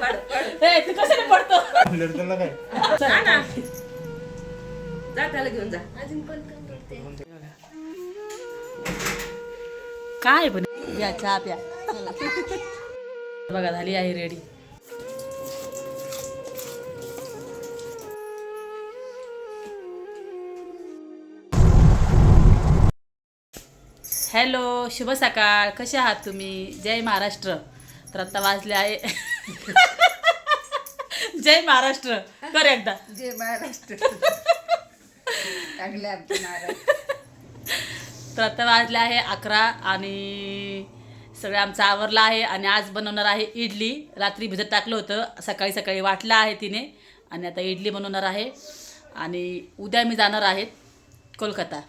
कशाने पडतो? काय? जा ना जा घेऊन जा. काय पण? या चहा प्या. बघा झाली आहे रेडी हॅलो शुभ सकाळ. कसे आहात तुम्ही? जय महाराष्ट्र. तर आता वाजले आहे. जय महाराष्ट्र. कर एकदा. जय महाराष्ट्र. चांगले आमचे तर आता वाजले आहे अकरा आणि सगळं आमचं आवरलं आहे आणि आज बनवणार आहे इडली. रात्री भिजत टाकलं होतं. सकाळी सकाळी वाटलं आहे तिने. आणि आता इडली बनवणार आहे. आणि उद्या मी जाणार आहे कोलकाता.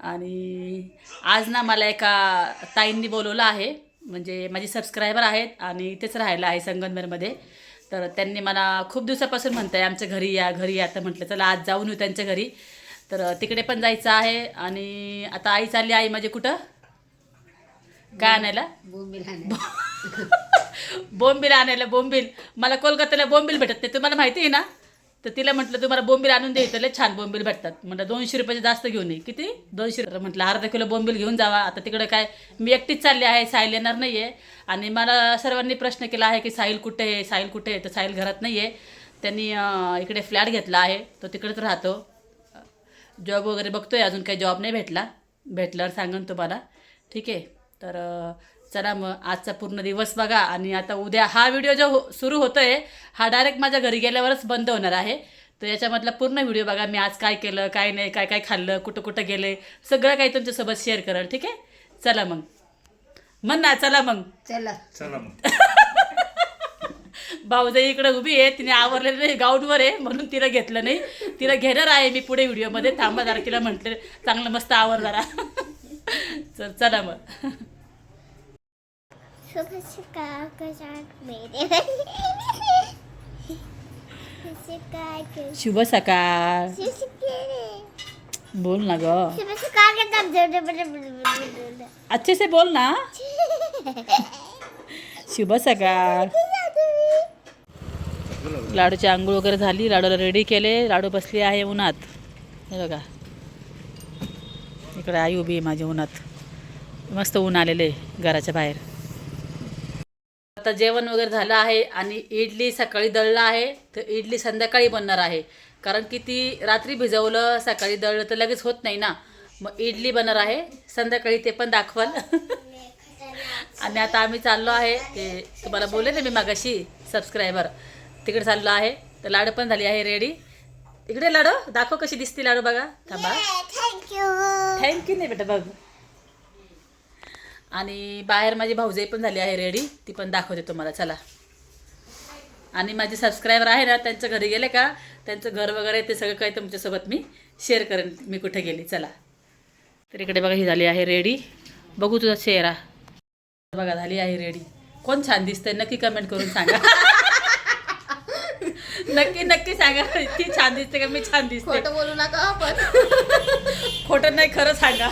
आणि आज ना मला एका ताईंनी बोलवलं आहे. म्हणजे माझे सबस्क्रायबर आहेत आणि इथेच राहायला आहे संगमनेरमध्ये तर त्यांनी मला खूप दिवसापासून म्हणत आहे आमच्या घरी या घरी या. तर म्हटलं चला आज जाऊन येऊ त्यांच्या घरी. तर तिकडे पण जायचं आहे आणि आता आई चालली आई माझी कुठं? काय आणायला? बोंबील हाणे. बोंबील आणायला बोंबील. मला कोलकात्याला बोंबील भेटत नाही तुम्हाला माहिती आहे ना? तर तिला म्हटलं तुम्हाला बोंबील आणून दे इथं लय छान बोंबील भेटतात. म्हटलं दोनशे रुपयाचे जास्त घेऊन ये. किती? दोनशे रुपये. म्हटलं अर्धा किलो बोंबील घेऊन जावा. आता तिकडं काय मी एकटीच चालली आहे साहिल येणार नाही आहे आणि मला सर्वांनी प्रश्न केला आहे की साहिल कुठे आहे? साहिल कुठे आहे? तर साहिल घरात नाही आहे त्यांनी इकडे फ्लॅट घेतला आहे. तो तिकडेच राहतो. जॉब वगैरे बघतोय अजून काही जॉब नाही भेटला. भेटल्यावर सांगन तुम्हाला. ठीक आहे. तर चला मग आजचा पूर्ण दिवस बघा आणि आता उद्या हा व्हिडिओ जो हो सुरू होतो आहे हा डायरेक्ट माझ्या घरी गेल्यावरच बंद होणार आहे. तर याच्यामधला पूर्ण व्हिडिओ बघा मी आज काय केलं काय नाही काय काय खाल्लं कुठं कुठं गेले सगळं काही तुमच्यासोबत शेअर करेल ठीक आहे? चला मग. म्हण ना चला मग. चला. चला मग. भाऊजाई इकडे उभी आहे तिने आवरलेलं नाही गाऊडवर आहे म्हणून तिला घेतलं नाही. तिला घेणार आहे मी पुढे व्हिडिओमध्ये थांबा जरा तिला म्हटलं चांगलं मस्त आवर जरा. चल चला मग. सुबह मेरे शुभ सकाळ. बोल ना ग. अच्छे से बोल ना. शुभ सकाळ. लाडूची आंघोळ वगैरे झाली लाडूला रेडी केले लाडू बसली आहे उन्हात. हे बघा. इकडे आई उभी आहे माझ्या उन्हात. मस्त ऊन आलेले घराच्या बाहेर. आता जेवण वगैरे झालं आहे आणि इडली सकाळी दळलं आहे तर इडली संध्याकाळी बनणार आहे. कारण की ती रात्री भिजवलं सकाळी दळलं तर लगेच होत नाही ना. मग इडली बनणार आहे संध्याकाळी ते पण दाखवाल. आणि आता आम्ही चाललो आहे ते तुम्हाला बोलले ना मी मागाशी सबस्क्रायबर तिकडे चाललो आहे तर लाडू पण झाली आहे रेडी इकडे लाडू दाखव कशी दिसते लाडू बघा. थांबा. थैंक यू थँक्यू नाही बेटा बघ. आणि बाहेर माझी भाऊजाई पण झाली आहे रेडी ती पण दाखवते तुम्हाला. चला. आणि माझे सबस्क्रायबर आहे ना त्यांच्या घरी गेले का त्यांचं घर वगैरे ते सगळं काही तुमच्यासोबत मी शेअर करेन. मी कुठे गेली? चला. तर इकडे बघा ही झाली आहे रेडी बघू तुझा चेहरा. बघा झाली आहे रेडी कोण छान दिसतंय? नक्की कमेंट करून सांगा. नक्की नक्की सांगा. ती छान दिसते का? मी छान दिसते. खोटं बोलू नका आपण. खोटं नाही खरं सांगा.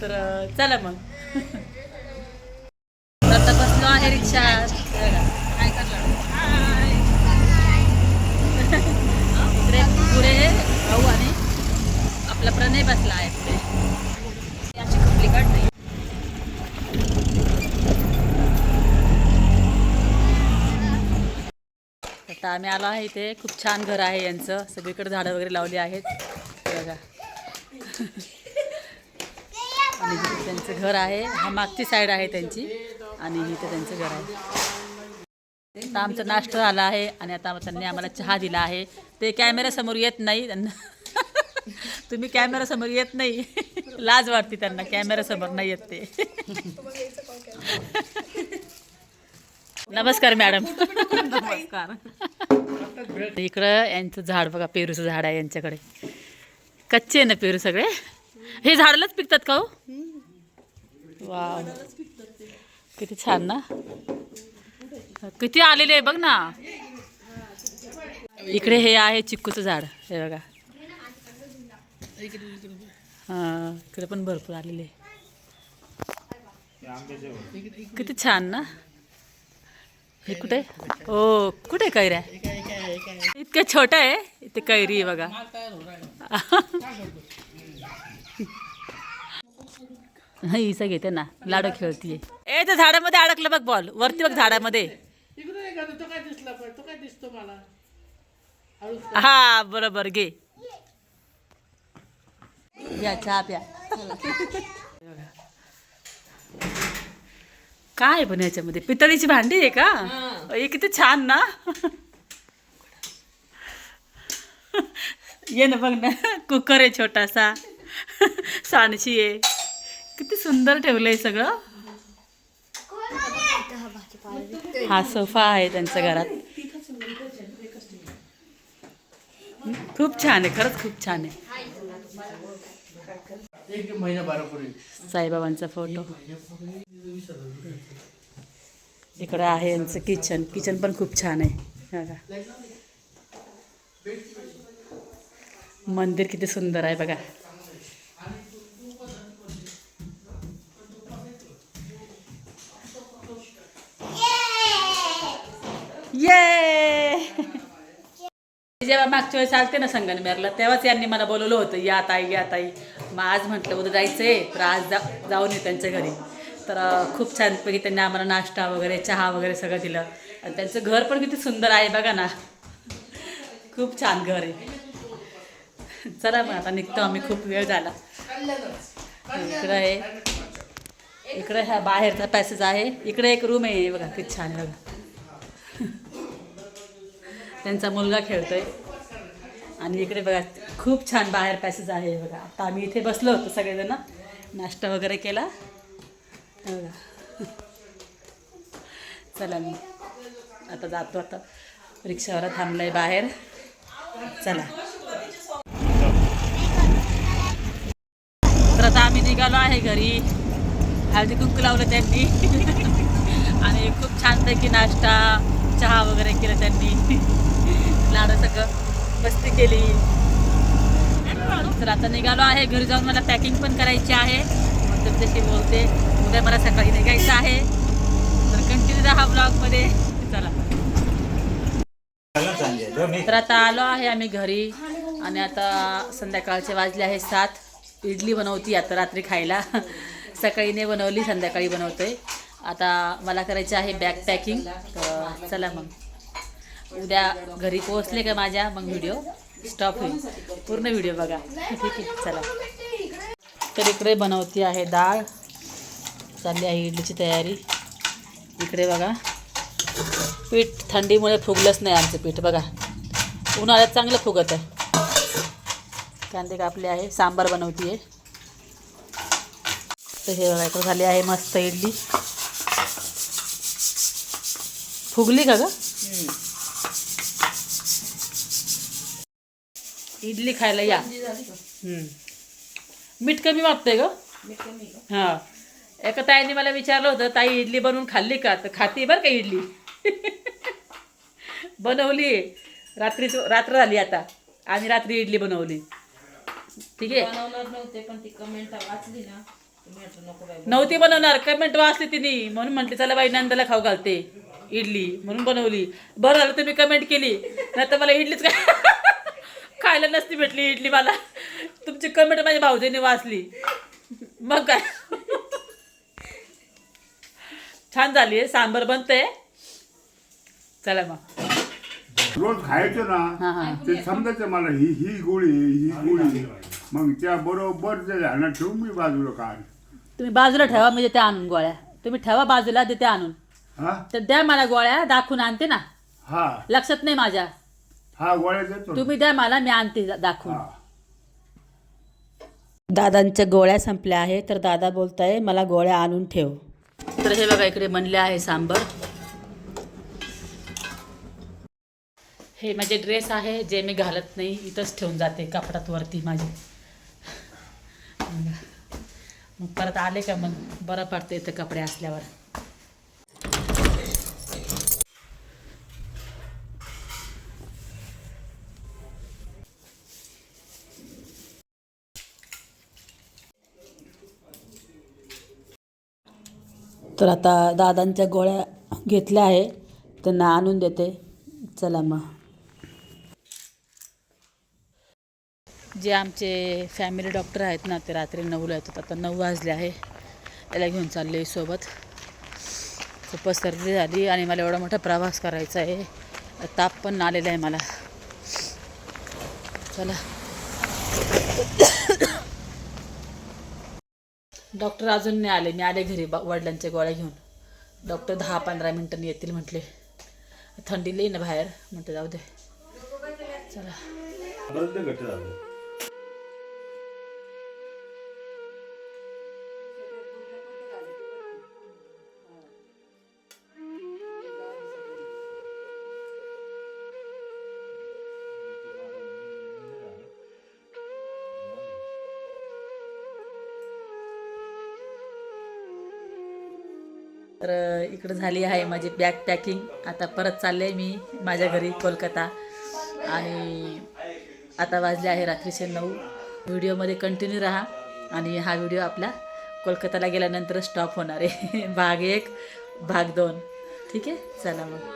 तर चला मग. आता बसलो आहे रिक्षा इकडे पुढे भाऊ आणि आपला प्रणय बसला आहे पुढे. याची खपली काढ नाही आता आम्ही आलो आहे इथे. खूप छान घर आहे यांचं. सगळीकडे झाडं वगैरे लावली आहेत. बघा. आणि इथे त्यांचं घर आहे हा मागची साईड आहे त्यांची आणि इथे त्यांचं घर आहे. आता आमचा नाश्ता आला आहे आणि आता त्यांनी आम्हाला चहा दिला आहे. ते कॅमेऱ्यासमोर येत नाही त्यांना. तुम्ही कॅमेऱ्यासमोर येत नाही. लाज वाटते त्यांना कॅमेऱ्यासमोर नाही येत ते. नमस्कार मॅडम नमस्कार. इकडं यांचं झाड बघा पेरूचं झाड आहे यांच्याकडे. कच्चे आहे ना पेरू सगळे? हे झाडालाच पिकतात का हो? वा किती छान ना. किती आलेले आहे बघ ना. इकडे हे आहे चिक्कूचं झाड. हे बघा. हां इकडे पण भरपूर आलेले किती छान ना. हे कुठे? ओ कुठे कैऱ्या? इतकं छोटं आहे इथे कैरी आहे बघा. हा इसा घेते ना. लाडू खेळतीये. ए त्या झाडामध्ये अडकलं बघ बॉल. वरती बघ झाडामध्ये. इकडे एखादा तो काय दिसला पण तो काय दिसतो मला? हळूच हा बरोबर घे. या चहा प्या. काय पण याच्यामध्ये? पितळीची भांडी आहे का? हे. किती छान ना. ये ना बघ ना कुकर आहे छोटासा. सांडशी आहे. किती सुंदर ठेवलंय सगळं. हा सोफा आहे त्यांच्या घरात. खूप छान आहे खरंच खूप छान आहे. साईबाबांचा फोटो. इकडं आहे यांचं किचन किचन पण खूप छान आहे. बघा. मंदिर किती सुंदर आहे बघा ये जेव्हा मागच्या वेळेस आलते ना संगनमेरला तेव्हाच यांनी मला बोलवलं होतं या ताई या ताई. मग आज म्हटलं उद्या जायचं आहे तर आज जा जाऊन ये त्यांच्या घरी. तर खूप छानपैकी त्यांनी आम्हाला नाश्ता वगैरे चहा वगैरे सगळं दिलं. आणि त्यांचं घर पण किती सुंदर आहे बघा ना. खूप छान घर आहे. चला मग आता निघतो आम्ही खूप वेळ झाला. इकडं आहे. इकडं ह्या बाहेरचा पॅसेज आहे. इकडे एक रूम आहे बघा किती छान आहे बघा. त्यांचा मुलगा खेळतोय. आणि इकडे बघा खूप छान बाहेर पॅसेज आहे बघा. आता आम्ही इथे बसलो होतो सगळेजण. नाश्ता वगैरे केला. बघा. चला मी आता जातो आता. रिक्षावाला थांबलंय बाहेर. चला. तर आता आम्ही निघालो आहे घरी. हळदी कुंकू लावलं त्यांनी. आणि खूप छानपैकी नाश्ता चहा वगैरे केलं त्यांनी. लाडू सगळं मस्ती केली. तर आता निघालो आहे घरी जाऊन मला पॅकिंग पण करायची आहे. मग तुमच्याशी बोलते. उद्या मला सकाळी निघायचं आहे. तर कंटिन्यू राहा ब्लॉगमध्ये चला. तर आता आलो आहे आम्ही घरी. आणि आता संध्याकाळचे वाजले आहे सात. इडली बनवती आता रात्री खायला. सकाळी नाही बनवली संध्याकाळी बनवतोय. आता मला करायची आहे बॅग पॅकिंग तर चला मग. उद्या घरी पोहोचले का माझ्या? मग व्हिडिओ स्टॉप होईल. पूर्ण व्हिडिओ बघा. ठीक आहे चला. तर इकडे बनवती आहे डाळ. चालली आहे इडलीची तयारी. इकडे बघा. पीठ थंडीमुळे फुगलंच नाही आमचं पीठ बघा. उन्हाळ्यात चांगलं फुगत आहे. कांदे कापले आहे. सांबार बनवती आहे तर हे बघा इकडे झाली आहे मस्त इडली. फुगली का गं? इडली खायला या. मीठ कमी वाटतंय ग. हां. एका ताईने मला विचारलं होतं ताई इडली बनवून खाल्ली का? तर खाती बरं का इडली? बनवली. रात्री रात्र झाली आता. आम्ही रात्री इडली बनवली. ठीक आहे? पण ती कमेंट वाचली ना. नव्हती बनवणार. कमेंट वाचली तिने. म्हणून म्हटले चला बाई नंदाला खाऊ घालते. इडली म्हणून बनवली. बरं झालं तुम्ही कमेंट केली. नाही तर मला इडलीच काय खायला नसती भेटली इडली मला. तुमची कमेंट माझ्या भाऊजीने वाचली. मग काय? छान झाली आहे सांबर बनतंय. चला मग. रोज खायचं हा, ना. ते समजायचं मला ही ही गोळी ही गोळी मग त्या बरोबर ते ठेवून मी बाजूला काढ तुम्ही बाजूला ठेवा म्हणजे त्या आणून गोळ्या. तुम्ही ठेवा बाजूला देते आणून. हा? तर द्या मला गोळ्या दाखवून आणते ना. हा. लक्षात नाही माझ्या. हा गोळ्या देतो ना. तुम्ही द्या मला मी आणते दा- दाखवून. हा. दादांच्या गोळ्या संपल्या आहे तर दादा बोलताय मला गोळ्या आणून ठेव. तर हे बघा इकडे बनले आहे सांबर. हे माझे ड्रेस आहे जे मी घालत नाही इथंच ठेवून जाते कपडात वरती माझे. मग परत आले का मग? बरं पडतं इथं कपडे असल्यावर. तर आता दादांच्या गोळ्या घेतल्या आहे. त्यांना आणून देते. चला मग. जे आमचे फॅमिली डॉक्टर आहेत ना ते रात्री नऊला येतात. आता नऊ वाजले आहे. त्याला घेऊन चालले सोबत. खूपच सर्दी झाली आणि मला एवढा मोठा प्रवास करायचा आहे. ताप पण आलेला आहे मला. चला. डॉक्टर अजून नाही आले. मी आले घरी बा वडिलांच्या गोळ्या घेऊन. डॉक्टर दहा पंधरा मिनटांनी येतील म्हटले. थंडी लई ना बाहेर. म्हटलं जाऊ दे. चला. इकडं झाली आहे माझी बॅग पॅकिंग आता परत चालले आहे मी माझ्या घरी कोलकाता. आणि आता वाजले आहे रात्रीचे नऊ. व्हिडिओमध्ये कंटिन्यू राहा. आणि हा व्हिडिओ आपला कोलकाताला गेल्यानंतर स्टॉप होणार आहे. भाग एक भाग दोन. ठीक आहे? चला मग.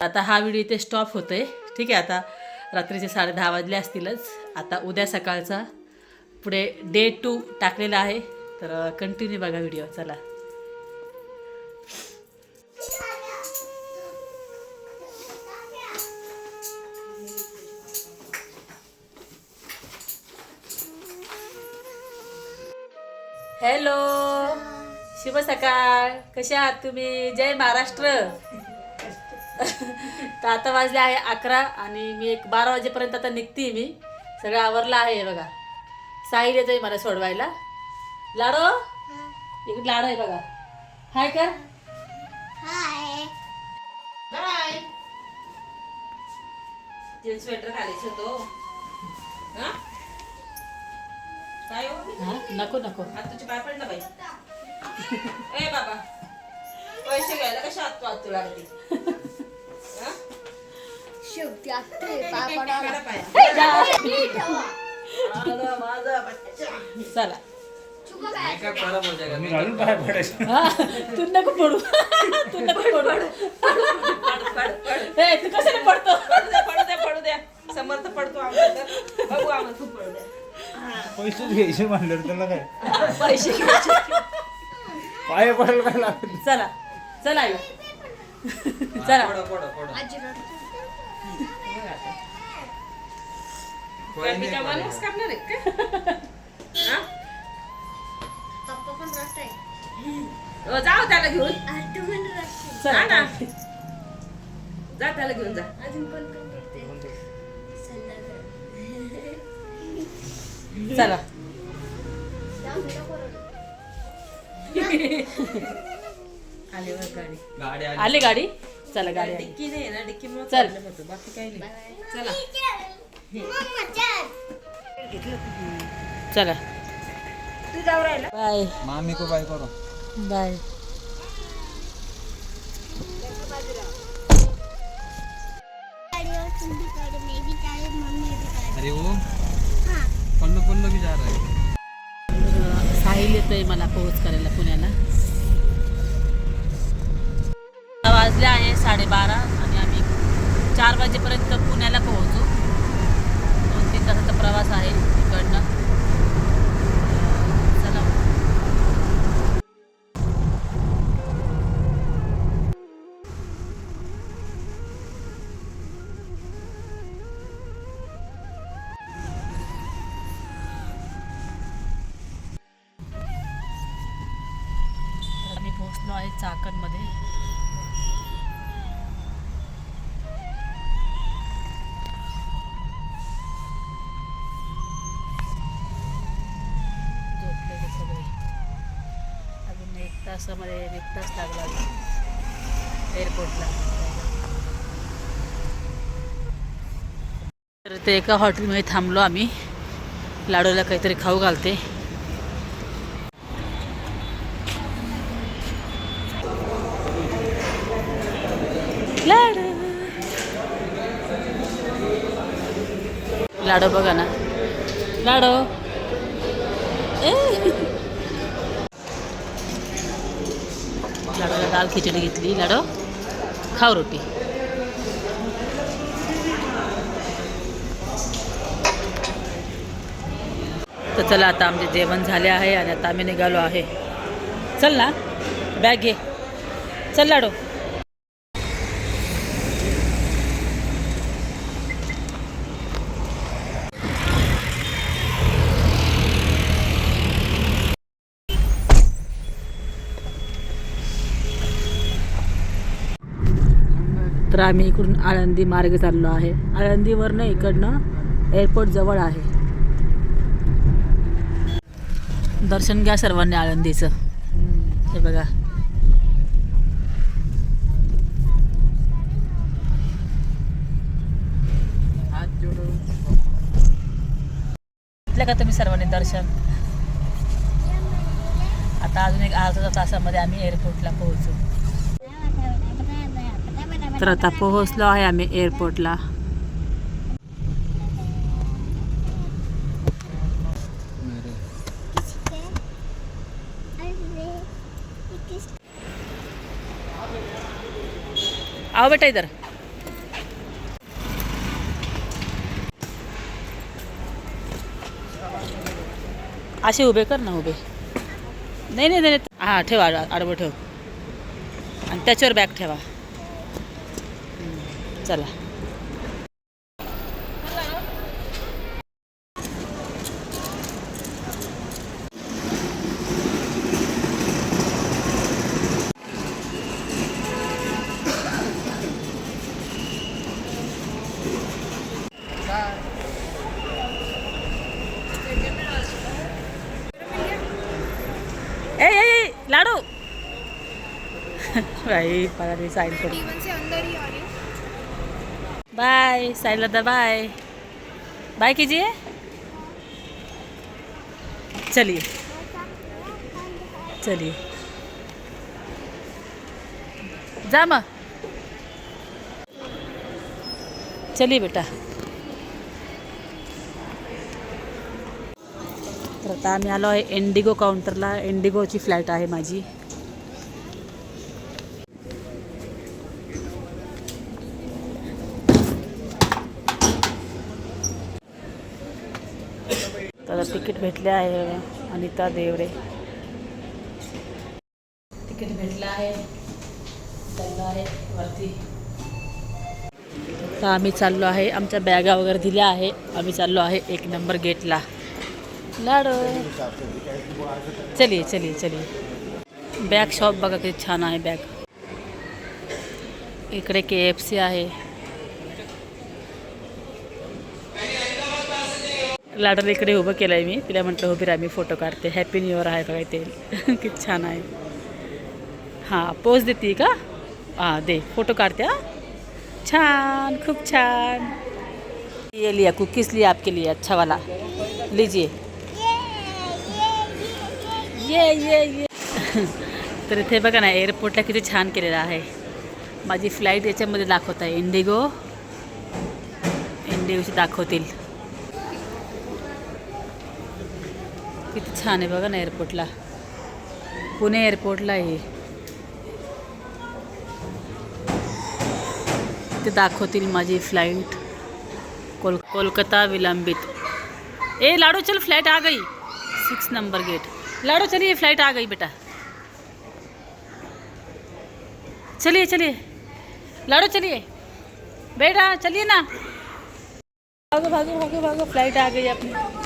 आता हा व्हिडिओ इथे स्टॉप होतो आहे ठीक आहे? आता रात्रीचे साडे दहा वाजले असतीलच. आता उद्या सकाळचा पुढे डे टू टाकलेला आहे. तर कंटिन्यू बघा व्हिडिओ चला. हॅलो. शुभ सकाळ. कसे आहात तुम्ही? जय महाराष्ट्र. तर आता वाजले आहे अकरा आणि मी एक बारा वाजेपर्यंत आता निघते मी. सगळं आवरलं आहे बघा. साहिल येतोय मला सोडवायला. लाडो? इकडे लाडो आहे बघा. हाय कर स्वेटर घालायचं तो काय हो? नको नको. आता तुझी पाय पडला बाई. ए बाबा. पैसे घ्यायला कशा हात पाहत तुला लागली हा? शेवटी आत्ते काढा पाय. आलं माझा बच्चा. चला. मेकअप खराब जाएगा मी घालून पाय पडायचं. हा तू नको पडू. तू नको पडू. पड, पड, पड. ए तू कशाने पडतो? पडू द्या पडू द्या पडू द्या समर्थ पडतो तर. बघू आम्हाला तू पडू द्या पैसेच घ्यायचे म्हणलं त्याला काय? पैसे घ्यायचे. पाय पडायला काय लागत चला चला आई. चला. पडो पडो पडो काय मी काय वनवास करणार आहे का? हा? पप्पा पण रस्ता आहे अ, जाऊ त्याला घेऊन. पण रस्ता ना. जा त्याला घेऊन जा. अजून कोण चला. आले गाडी. गाडी आली. आली गाडी? चला गाडी. डिक्की नाही ना डिक्की मुळे चल. बाकी काही नाही. चला. चला. तू जाऊ राहिला. बाय. मामी को बाय करो. बाय. अरे वो पल्लू पल्लू भी जा रहा है। साहिल येतोय मला पोहोच करायला पुण्याला. वाजले आहे साडेबारा आणि आम्ही चार वाजेपर्यंत पुण्याला पोहोचू. दोन तीन तासाचा प्रवास आहे इकडनं. चाकणमध्ये. झोपलेले सगळे. अजून एक तासामध्ये एक तास लागला एअरपोर्टला. तर ते एका हॉटेलमध्ये थांबलो आम्ही. लाडूला काहीतरी खाऊ घालते. लाडो बघा ना. लाडो. ए. लाडोला दाल खिचडी घेतली. लाडो. खाऊ रोटी. तर चला आता आमचे जेवण झाले आहे आणि आता आम्ही निघालो आहे. चल ना. बॅग घे. चल लाडो. तर आम्ही इकडून आळंदी मार्ग चाललो आहे. आळंदीवरनं इकडनं एअरपोर्ट जवळ आहे. दर्शन घ्या सर्वांनी आळंदीचं. हे बघा. का तुम्ही सर्वांनी दर्शन? आता अजून एक अर्धा तासामध्ये आम्ही एअरपोर्टला पोहोचू. तर आता पोहोचलो आहे आम्ही एअरपोर्टला आओ बेटा इधर असे उभे कर ना उभे नाही नाही नाही हां ठेवा आड- आडवं ठेव आणि त्याच्यावर बॅग ठेवा चला. ए ए ए, लाडू. भाई मला मी साईन करू. बाय साईलदा बाय. बाय कीजिए. चलिए. चलिए. जा मग. चलिए बेटा. तर आता आम्ही आलो आहे इंडिगो काउंटरला इंडिगोची फ्लाईट आहे माझी तर तिकीट भेटले आहे अनिता देवरे. तिकीट भेटलं आहे. चाललो आहे वरती. तर आम्ही चाललो आहे. आमच्या बॅगा वगैरे दिल्या आहे. आम्ही चाललो आहे एक नंबर गेटला. लाडो. चलिए चलिए चलिए. बॅग शॉप बघा किती छान आहे बॅग. इकडे के एफ सी आहे. लाडर इकडे उभं केलं आहे मी. तिला म्हटलं हो उभी राहा मी फोटो काढते. हॅपी न्यू इयर आहे बघा ते किती छान आहे. हां पोज देते का? हां दे. फोटो काढते हां. छान खूप छान. ये लिया कुकीज लिया आपके लिए अच्छा वाला. लीजिए. ये ये ये. तर इथे बघा ना एअरपोर्टला किती छान केलेलं आहे. माझी फ्लाईट याच्यामध्ये दाखवत आहे. इंडिगो इंडिगोची दाखवतील. किती छान आहे बघा ना एअरपोर्टला पुणे एअरपोर्टला आहे. ते दाखवतील माझी फ्लाईट कोल कोलकाता विलंबित. ए लाडो चल फ्लाईट आ गई. सिक्स नंबर गेट लाडो चलिए फ्लाइट आ गई बेटा. चलिए चलिए. लाडो चलिए. बेटा चलिए ना. भागो भागो भागो भागो फ्लाइट आ गई अपनी.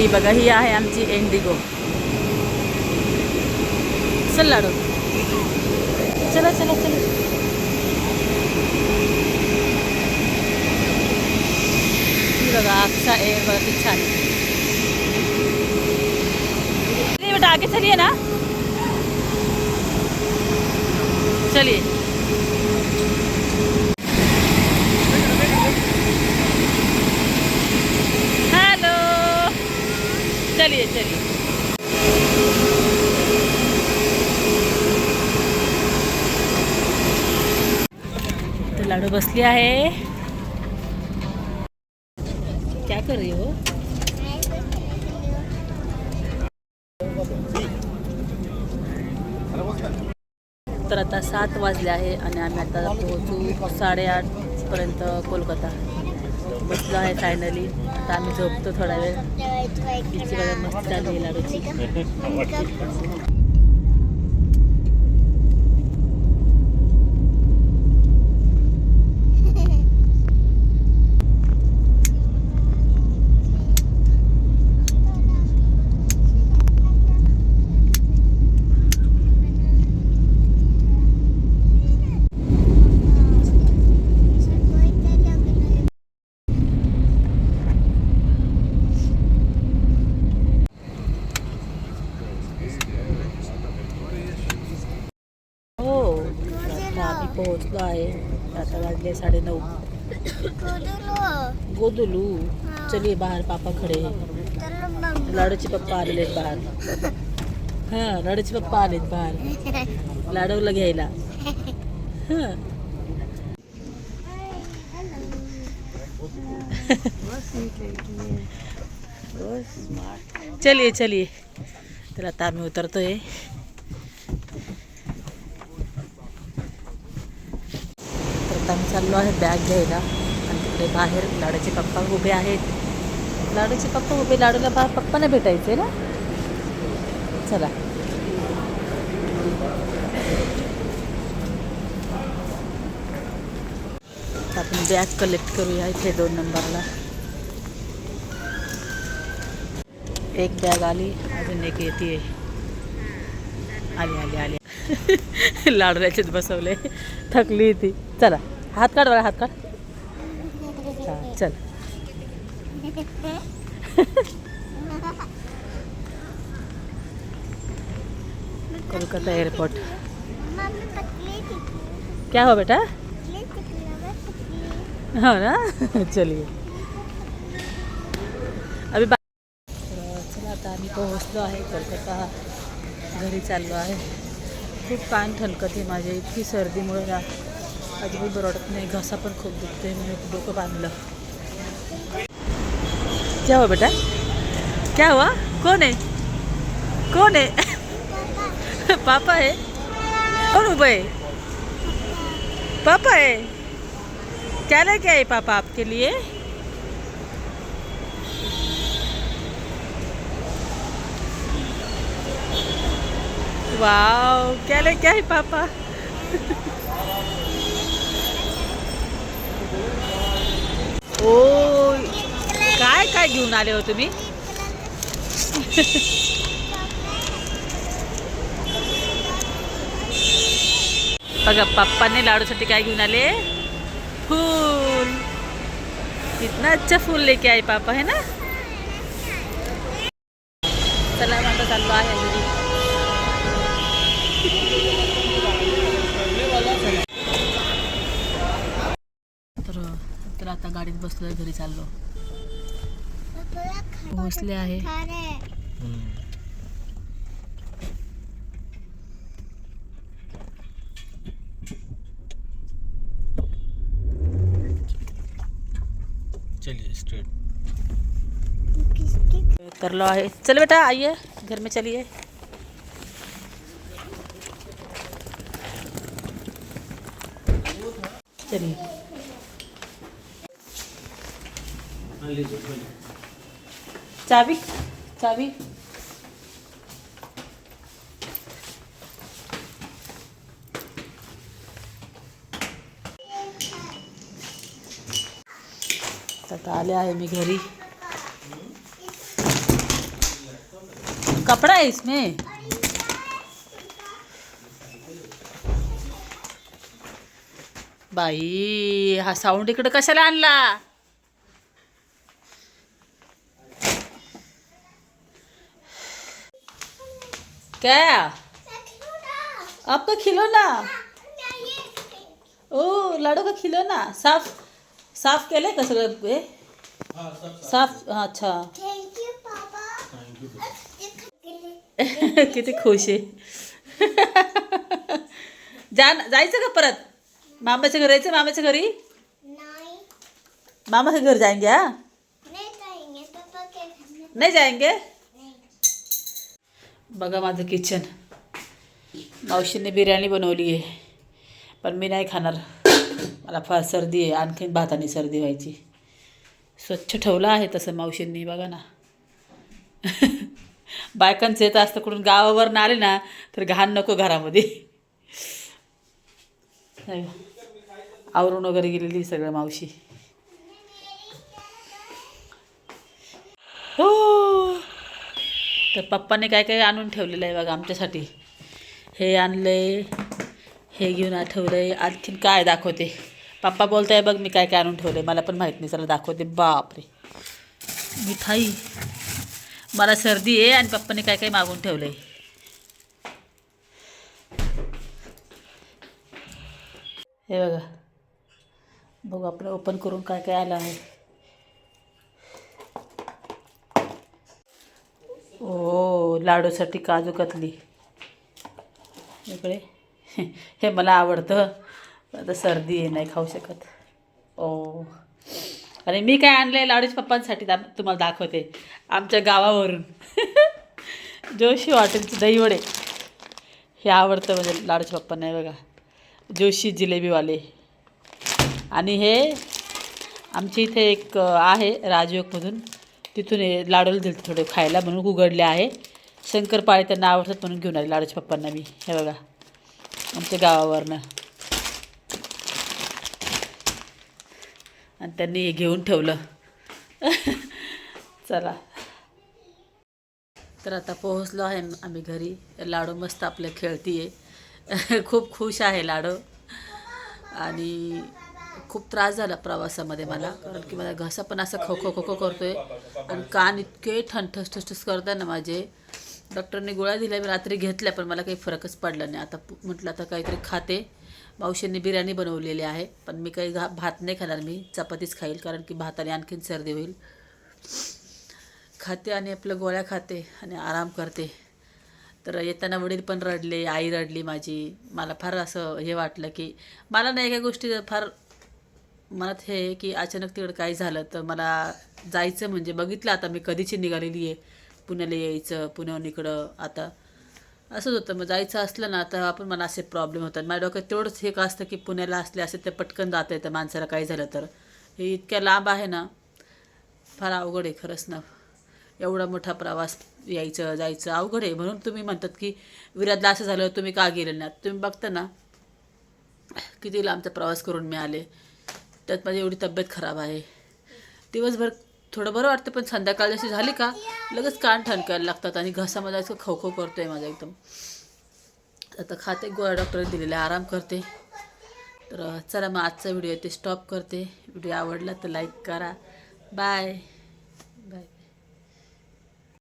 ही बघा ही आहे आमची इंडिगो. चल लाडू. चला चला चला. ही बघा अक्षा एअर बघा किती छान बेटा आगे चलिए ना. चलिए हेलो चलिए चलिए तो लाडू बसली आहे. क्या कर रही हो? तर आता सात वाजले आहे आणि आम्ही आता पोहोचू साडेआठपर्यंत कोलकाता. बसलो आहे फायनली आता आम्ही झोपतो थोडा वेळ. ఇచ్చి आता वाजले साडेनऊ. गोदुलू. चलिए बाहर पापा खडे हैं लाडूचे पप्पा आलेले आहेत बाहेर. हां लाडूचे पप्पा आलेत बाहेर. लाडूला घ्यायला. हां. चलिए चलिए. तर आता आम्ही उतरतोय तर आता मी चाललो आहे बॅग घ्यायला. आणि तिकडे बाहेर लाडूचे पप्पा उभे आहेत. लाडूचे पप्पा उभे लाडूला बा पप्पाने भेटायचे ना? चला. आपण बॅग कलेक्ट करूया इथे दोन नंबरला. एक बॅग आली अजून एक येते आली आली आली. लाडल्याचेच बसवले. थकली ती चला. हात काढ बरं हात काढ. चल. कोलकाता एअरपोर्ट. क्या हो बेटा? हो ना? चलिए. अभी चला आता आम्ही पोहोचलो आहे कोलकाता घरी चाललो आहे. खूप कान ठणकते माझी इतकी सर्दीमुळे अजिबात बरं वाटत नाही, घसा पण खूप दुखते मी डोकं बांधलं क्या हुआ बेटा? क्या हुआ? कौन है? कौन है? पापा है? कौन उभं आहे पापा है? क्या लेके आए पापा आपके लिए? वाव क्या लेके आए पापा? ओ काय काय घेऊन आले हो तुम्ही? बघा पप्पाने लाडूसाठी काय घेऊन आले? फूल. कितना अच्छा फूल लेके आए पापा है ना? चला मग चालू चाललो आहे. आता गाडीत बसलोय घरी चाललो. पोहोचले आहे. चलिए स्ट्रेट उतरलो आहे. चल बेटा आइए. घर में चलिए. चलिए. चावी चावी. आता आले आहे मी घरी. कपड़ा है इसमें बाई हा साऊंड इकडे कशाला आणला? क्या? आपका खिलौना? ओ लाडू का खिलौना। साफ़ साफ़ के का सगळं हे साफ़ हा, अच्छा। थँक्यू पापा किती खुश आहे जा जायचं का परत? मामाच्या घरी यायचं मामाच्या घरी? नाही। मामा के घर जाएँगे हाँ? नहीं जाएँगे? बघा माझं किचन मावशीने बिर्याणी बनवली आहे. पण मी नाही खाणार. मला फार सर्दी आहे. आणखीन भाताने सर्दी व्हायची. स्वच्छ ठेवलं आहे तसं मावशींनी बघा ना. बायकांचं येत असतं कुठून गावावरून आले ना तर घाण नको घरामध्ये. आवरून वगैरे गेलेली सगळं मावशी. हो. तर पप्पाने काय काय आणून ठेवलेलं आहे बघा आमच्यासाठी. हे आणलंय हे घेऊन आठवलंय आणखीन काय दाखवते. पप्पा बोलताय बघ मी काय काय आणून ठेवलंय मला पण माहीत नाही चला दाखवते. बापरे. मिठाई. मला सर्दी आहे आणि पप्पाने काय काय मागून ठेवलंय. हे बघा. बघू आपण ओपन करून काय काय आलं आहे. ओ लाडूसाठी काजू कतली. इकडे. हे मला आवडतं. आता सर्दी आहे नाही खाऊ शकत. ओ. अरे मी काय आणलं आहे लाडूच पप्पांसाठी दा तुम्हाला दाखवते. आमच्या गावावरून. जोशी हॉटेलचे दहीवडे. हे आवडतं म्हणजे लाडूच्या पप्पांना आहे बघा. जोशी जिलेबीवाले. आणि हे आमच्या इथे एक आहे राजयोगमधून तिथून हे लाडूला दिले थोडे खायला म्हणून उघडले आहे. शंकरपाळे त्यांना आवडतात म्हणून घेऊन आले लाडूच्या पप्पांना मी. हे बघा आमच्या गावावरनं. आणि त्यांनी हे घेऊन ठेवलं. चला. तर आता पोहोचलो आहे आम्ही घरी. लाडू मस्त आपलं खेळती आहे खूप खुश आहे लाडू. आणि खूप त्रास झाला प्रवासामध्ये मला. कारण की माझा घसा पण असा खो खो खो खो करतो आहे आणि कान इतके ठणठस ठसठस करताय ना माझे डॉक्टरने गोळ्या दिल्या. मी रात्री घेतल्या पण मला काही फरकच पडला नाही. आता म्हटलं आता काहीतरी खाते. मावशींनी बिर्याणी बनवलेली आहे पण मी काही घा भात नाही खाणार. मी चपातीच खाईल कारण की भाताने आणखीन सर्दी होईल. खाते आणि आपलं गोळ्या खाते आणि आराम करते. तर येताना वडील पण रडले आई रडली माझी. मला फार असं हे वाटलं की मला ना एका गोष्टी फार मनात हे आहे की अचानक तिकडं काय झालं तर मला जायचं म्हणजे बघितलं आता मी कधीची निघालेली आहे? पुण्याला यायचं पुण्याहून इकडं आता. असंच होतं. मग जायचं असलं ना तर आपण मला असे प्रॉब्लेम होतात. माझ्या डोक्यात तेवढंच हे का असतं की पुण्याला असले असे ते पटकन जाता येतं माणसाला काही झालं तर. हे इतक्या लांब आहे ना फार अवघड आहे खरंच ना. एवढा मोठा प्रवास यायचं जायचं अवघड आहे. म्हणून तुम्ही म्हणतात की विरादला असं झालं तुम्ही का गेले ना तुम्ही बघता ना किती लांबचा प्रवास करून मी आले. त्यात माझी एवढी तब्येत खराब आहे. दिवसभर थोडं बरं वाटतं पण संध्याकाळ जशी झाली का लगेच कान ठणकायला लागतात आणि घसामध्ये असं खो खो करतोय माझा एकदम. आता खाते गोळ्या डॉक्टरने दिलेले आराम करते. तर चला मग आजचा व्हिडिओ ते स्टॉप करते. व्हिडिओ आवडला तर लाईक करा. बाय